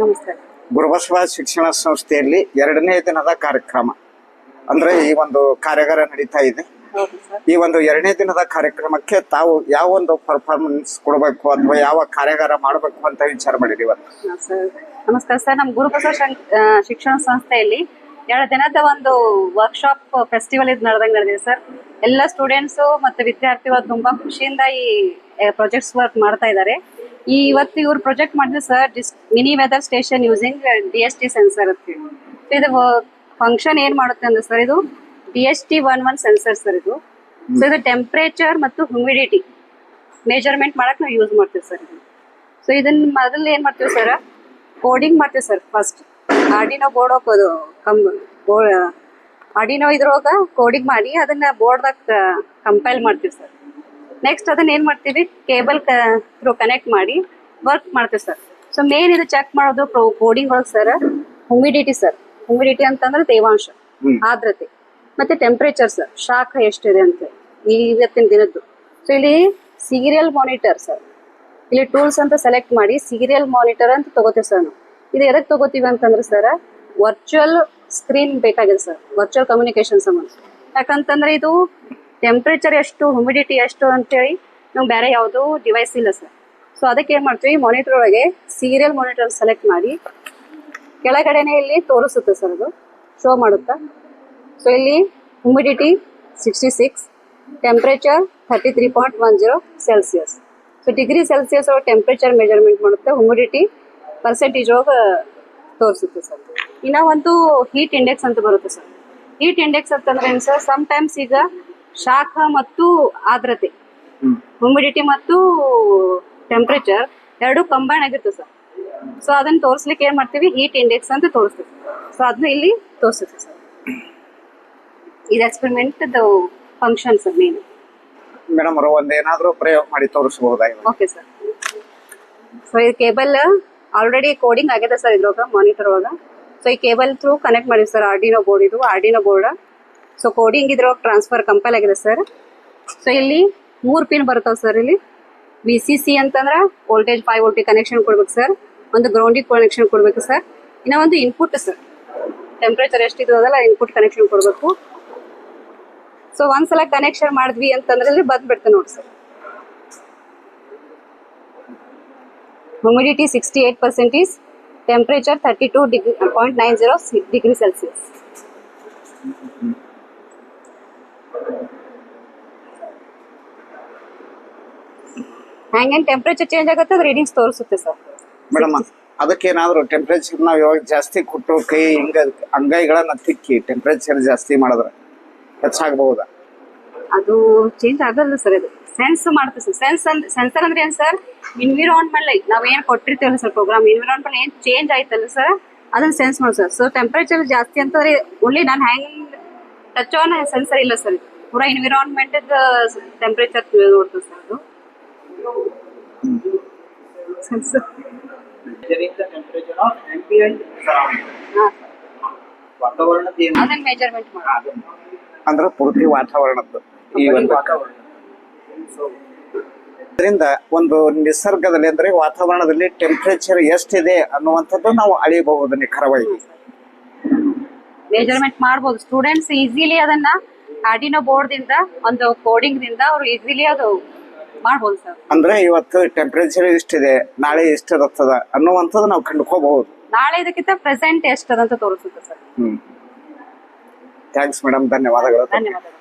ನಮಸ್ಕಾರ. ಗುರುಬಸವ ಶಿಕ್ಷಣ ಸಂಸ್ಥೆಯಲ್ಲಿ ಎರಡನೇ ದಿನದ ಕಾರ್ಯಕ್ರಮ. ಅಂದ್ರೆ ಈ ಒಂದು ಕಾರ್ಯಾಗಾರ ನಡೀತಾ ಇದೆ. ಈ ಒಂದು ಎರಡನೇ ದಿನದ ಕಾರ್ಯಕ್ರಮಕ್ಕೆ ತಾವು ಯಾವ ಒಂದು ಪರ್ಫಾರ್ಮೆನ್ಸ್ ಕೊಡಬೇಕು ಅಥವಾ ಯಾವ ಕಾರ್ಯಾಗಾರ ಮಾಡಬೇಕು ಅಂತ ವಿಚಾರ ಮಾಡಿರಿ ಇವತ್ತು? ನಮಸ್ಕಾರ ಸರ್. ನಮ್ಮ ಗುರುಬಸವ ಶಿಕ್ಷಣ ಸಂಸ್ಥೆಯಲ್ಲಿ ಎರಡು ದಿನದ ಒಂದು ವರ್ಕ್ಶಾಪ್ ಫೆಸ್ಟಿವಲ್ ಇದು ನಡೆದಂಗೆ ನಡೆದಿದೆ ಸರ್. ಎಲ್ಲ ಸ್ಟೂಡೆಂಟ್ಸು ಮತ್ತು ವಿದ್ಯಾರ್ಥಿಗಳು ತುಂಬಾ ಖುಷಿಯಿಂದ ಈ ಪ್ರಾಜೆಕ್ಟ್ಸ್ ವರ್ಕ್ ಮಾಡ್ತಾ ಇದ್ದಾರೆ. ಈ ಇವತ್ತು ಇವ್ರು ಪ್ರೊಜೆಕ್ಟ್ ಮಾಡಿದ್ರು sir this mini weather station using D S T sensor ಅಂತ ಇದು ಫಂಕ್ಷನ್ ಏನ್ ಮಾಡುತ್ತೆ ಅಂದ್ರೆ ಸರ್ ಇದು D S T one one sensor sir ಇದು. ಸೊ ಇದು ಟೆಂಪ್ರೇಚರ್ ಮತ್ತು ಹ್ಯೂಮಿಡಿಟಿ ಮೇಜರ್ಮೆಂಟ್ ಮಾಡಕ್ ನಾವು ಯೂಸ್ ಮಾಡ್ತೀವಿ ಸರ್ ಇದು. ಸೊ ಇದನ್ನ ಮೊದಲು ಏನ್ ಮಾಡ್ತೀವಿ ಸರ್ ಕೋಡಿಂಗ್ ಮಾಡ್ತೀವಿ ಸರ್ ಫಸ್ಟ್ ಆಡಿನೋ ಬೋರ್ಡ್ ಹೋಗೋದು ಕಮ್ ಆಡಿನೋ ಇದ್ರೊಳಗ ಕೋಡಿಂಗ್ ಮಾಡಿ ಅದನ್ನ ಬೋರ್ಡ್ದಾಗ ಕಂಪೈಲ್ ಮಾಡ್ತೀವಿ ಸರ್ ನೆಕ್ಸ್ಟ್ ಅದನ್ನ ಏನ್ ಮಾಡ್ತೀವಿ? ಕೇಬಲ್ ಥ್ರೂ ಕನೆಕ್ಟ್ ಮಾಡಿ ವರ್ಕ್ ಮಾಡ್ತೀವಿ ಸರ್ ಸೊ ಮೇನ್ ಇದು ಚೆಕ್ ಮಾಡೋದು ಕೋಡಿಂಗ್ ಒಳಗೆ ಸರ್ ಹುಮಿಡಿಟಿ ಸರ್ ಹುಮಿಡಿಟಿ ಅಂತಂದ್ರೆ ತೇವಾಂಶ ಆದ್ರತೆ ಆರ್ದ್ರತೆ ಮತ್ತೆ ಟೆಂಪರೇಚರ್ ಸರ್ ಶಾಖ ಎಷ್ಟಿದೆ ಅಂತ ಇವತ್ತಿನ ದಿನದ್ದು. ಸೊ ಇಲ್ಲಿ ಸೀರಿಯಲ್ ಮಾನಿಟರ್ ಸರ್ ಇಲ್ಲಿ ಟೂಲ್ಸ್ ಅಂತ ಸೆಲೆಕ್ಟ್ ಮಾಡಿ ಸೀರಿಯಲ್ ಮಾನಿಟರ್ ಅಂತ ತಗೋತೀವಿ ಸರ್ ನಾವು. ಇದು ಎದಕ್ಕೆ ತಗೋತೀವಿ ಅಂತಂದ್ರೆ ಸರ್ ವರ್ಚುವಲ್ ಸ್ಕ್ರೀನ್ ಬೇಕಾಗಿದೆ ಸರ್ ವರ್ಚುವಲ್ ಕಮ್ಯುನಿಕೇಶನ್ ಸಂಬಂಧ. ಯಾಕಂತಂದ್ರೆ ಇದು ಟೆಂಪ್ರೇಚರ್ ಎಷ್ಟು ಹ್ಯುಮಿಡಿಟಿ ಎಷ್ಟು ಅಂತೇಳಿ ನಾವು ಬೇರೆ ಯಾವುದೂ ಡಿವೈಸ್ ಇಲ್ಲ ಸರ್ ಸೊ ಅದಕ್ಕೆ ಏನು ಮಾಡ್ತೀವಿ ಮಾನಿಟರ್ ಒಳಗೆ ಸೀರಿಯಲ್ ಮಾನಿಟರ್ ಸೆಲೆಕ್ಟ್ ಮಾಡಿ, ಕೆಳಗಡೆನೆ ಇಲ್ಲಿ ತೋರಿಸುತ್ತೆ ಸರ್ ಅದು. ಶೋ ಮಾಡುತ್ತಾ? ಸೊ ಇಲ್ಲಿ humidity sixty six temperature thirty three point one zero Celsius so degree Celsius ಒಳಗೆ ಟೆಂಪ್ರೇಚರ್ ಮೆಜರ್ಮೆಂಟ್ ಮಾಡುತ್ತೆ ಹ್ಯುಮಿಡಿಟಿ ಪರ್ಸೆಂಟೇಜ್ ಒಳಗೆ ತೋರಿಸುತ್ತೆ ಸರ್ ಇನ್ನೂ ಒಂದು ಹೀಟ್ ಇಂಡೆಕ್ಸ್ ಅಂತ ಬರುತ್ತೆ ಸರ್ ಹೀಟ್ ಇಂಡೆಕ್ಸ್ ಅಂತಂದ್ರೆ ಏನು ಸರ್ ಸಮ್ ಟೈಮ್ಸ್ ಈಗ ಶಾಖ ಮತ್ತು ಆರ್ದ್ರತೆ. ಹ್ಯೂಮಿಡಿಟಿ ಮತ್ತು ಟೆಂಪ್ರೇಚರ್ ಎರಡು ಕಂಬೈನ್ ಆಗಿರ್ತದೆ ಸರ್ ಸೊ ಅದನ್ನ ತೋರಿಸ್ಲಿಕ್ಕೆ ಏನ್ ಮಾಡ್ತೀವಿ? ಹೀಟ್ ಇಂಡೆಕ್ಸ್ ಅಂತ ತೋರಿಸ್ತೀವಿ. ಸೊ ಅದನ್ನ ಇಲ್ಲಿ ತೋರಿಸುತ್ತೆ ಸರ್ ಇದು experiment function sir main madam ಅವರು ಒಂದೇನಾದ್ರೂ ಪ್ರಯೋಗ ಮಾಡಿ ತೋರಿಸಬಹುದಾ? ಓಕೆ ಸರ್ ಸೊ ಈ ಕೇಬಲ್ ಆಲ್ರೆಡಿ ಕೋಡಿಂಗ್ ಆಗಿದೆ ಸರ್ ಇದ್ರೊಳಗ ಮಾನಿಟರ್ ಒಳಗ. ಸೊ ಈ ಕೇಬಲ್ ಥ್ರೂ ಕನೆಕ್ಟ್ ಮಾಡಿವಿ ಸರ್ ಆರ್ಡಿನೋ ಬೋರ್ಡ್ ಇದು ಆರ್ಡಿನೋ ಬೋರ್ಡ್ ಸೊ ಕೋಡಿಂಗ್ ಇದ್ರೊಳಗೆ ಟ್ರಾನ್ಸ್ಫರ್ ಕಂಪೈಲ್ ಆಗಿದೆ ಸರ್ ಸೊ ಇಲ್ಲಿ ಮೂರು ಪಿನ್ ಬರ್ತಾವೆ ಸರ್ ಇಲ್ಲಿ. ವಿ ಸಿ ಸಿ ಅಂತಂದ್ರೆ ವೋಲ್ಟೇಜ್ ಫೈವ್ ವೋಲ್ಟಿ ಕನೆಕ್ಷನ್ ಕೊಡ್ಬೇಕು ಸರ್ ಒಂದು ಗ್ರೌಂಡಿಗೆ ಕನೆಕ್ಷನ್ ಕೊಡ್ಬೇಕು ಸರ್ ಇನ್ನೂ ಒಂದು ಇನ್ಪುಟ್ ಸರ್ ಟೆಂಪ್ರೇಚರ್ ಎಷ್ಟಿದೆ ಅದಲ್ಲ ಇನ್ಪುಟ್ ಕನೆಕ್ಷನ್ ಕೊಡಬೇಕು. ಸೊ ಒಂದ್ಸಲ ಕನೆಕ್ಷನ್ ಮಾಡಿದ್ವಿ ಅಂತಂದ್ರೆ ಇಲ್ಲಿ ಬಂದ್ಬಿಡ್ತೆ ನೋಡಿ sir humidity 68 temperature thirty temperature 32 degree, uh, 0.90 degree celsius. ಹ್ಯಾಂಗೇನ್ ಟೆಂಪರೇಚರ್ ಚೇಂಜ್ ಆಗುತ್ತೆ ಅದು ರೀಡಿಂಗ್ಸ್ ತೋರಿಸುತ್ತೆ ಸರ್ ಮೇಡಮ್ ಅದಕ್ಕೇನಾದ್ರು ಟೆಂಪರೇಚರ್ ನಾವು ಇವಾಗ ಜಾಸ್ತಿ ಕೊಟ್ಟು ಕೈ ಹಿಂಗ ಅಂಗೈಗಳನ್ನ ತಿಕ್ಕಿ ಟೆಂಪರೇಚರ್ ಜಾಸ್ತಿ ಮಾಡಿದ್ರೆ ಹೆಚ್ಚಾಗಬಹುದಾ? ಅದು ಚೇಂಜ್ ಆಗಲ್ಲ ಸರ್ ಅದು ಸೆನ್ಸ್ ಮಾಡುತ್ತೆ ಸರ್ ಸೆನ್ಸ್ ಅಂದ್ರೆ ಸೆನ್ಸರ್ ಅಂದ್ರೆ ಏನು ಸರ್ ಇನ್ವಿರಾನ್ಮೆಂಟ್ ನಾವು ಏನು ಕೊಟ್ಟಿರ್ತೀವಲ್ಲ ಸರ್ ಪ್ರೋಗ್ರಾಮ್ ಇನ್ವಿರಾನ್ಮೆಂಟ್ ಏನು ಚೇಂಜ್ ಆಯ್ತಲ್ಲ ಸರ್ ಅದನ್ನ ಸೆನ್ಸ್ ಮಾಡಿ ಸರ್ ಸೊ ಟೆಂಪರೇಚರ್ ಜಾಸ್ತಿ ಅಂತಂದ್ರೆ ಓನ್ಲಿ ನಾನು ಹ್ಯಾಂಗ್ ಟಚ್ ಆನ್ ಸೆನ್ಸರ್ ಇಲ್ಲ ಸರ್ ಪೂರಾ ಎನ್ವಿರಾನ್ಮೆಂಟ್ ಟೆಂಪರೇಚರ್ ನೋಡ್ತದೆ ಸರ್ ಅದು. Sensor measuring the temperature of ambient surrounding. ವಾತಾವರಣದ ಏನು ಅದನ್ನ ಮೆಜರ್ಮೆಂಟ್ ಮಾಡಿ ಅಂದ್ರೆ ಪೂರ್ತಿ ವಾತಾವರಣದ್ದು ಈ ಒಂದು ಇದರಿಂದ ಒಂದು ನಿಸರ್ಗದಲ್ಲಿ ಅಂದ್ರೆ ವಾತಾವರಣದಲ್ಲಿ ಟೆಂಪರೇಚರ್ ಎಷ್ಟಿದೆ ಅನ್ನುವಂಥದ್ದು ನಾವು ಅಳಿಯಬಹುದು ನಿಖರವಾಗಿ ಮೆಜರ್ಮೆಂಟ್ ಮಾಡಬಹುದು ಸ್ಟೂಡೆಂಟ್ಸ್ ಈಸಿಲಿ ಅದನ್ನ ಆಡಿನೋ ಬೋರ್ಡ್ ದಿಂದ ಒಂದು ಕೋಡಿಂಗ್ ದಿಂದ ಅವರು ಈಸಿಲಿ ಅದು ಮಾಡ್ಬೋದು ಸರ್. ಅಂದ್ರೆ ಇವತ್ತು ಟೆಂಪರೇಚರ್ ಇಷ್ಟಿದೆ ನಾಳೆ ಇಷ್ಟಿರುತ್ತದ ಅನ್ನುವಂಥದ್ದು ನಾವು ಕಂಡುಕೋಬಹುದು ನಾಳೆ ಇದಕ್ಕಿಂತ ಪ್ರೆಸೆಂಟ್ ಎಷ್ಟದಂತ ತೋರಿಸುತ್ತೆ ಸರ್. ಹ್ಮ್. ಥ್ಯಾಂಕ್ಸ್ ಮೇಡಮ್ ಧನ್ಯವಾದಗಳು. ಧನ್ಯವಾದಗಳು.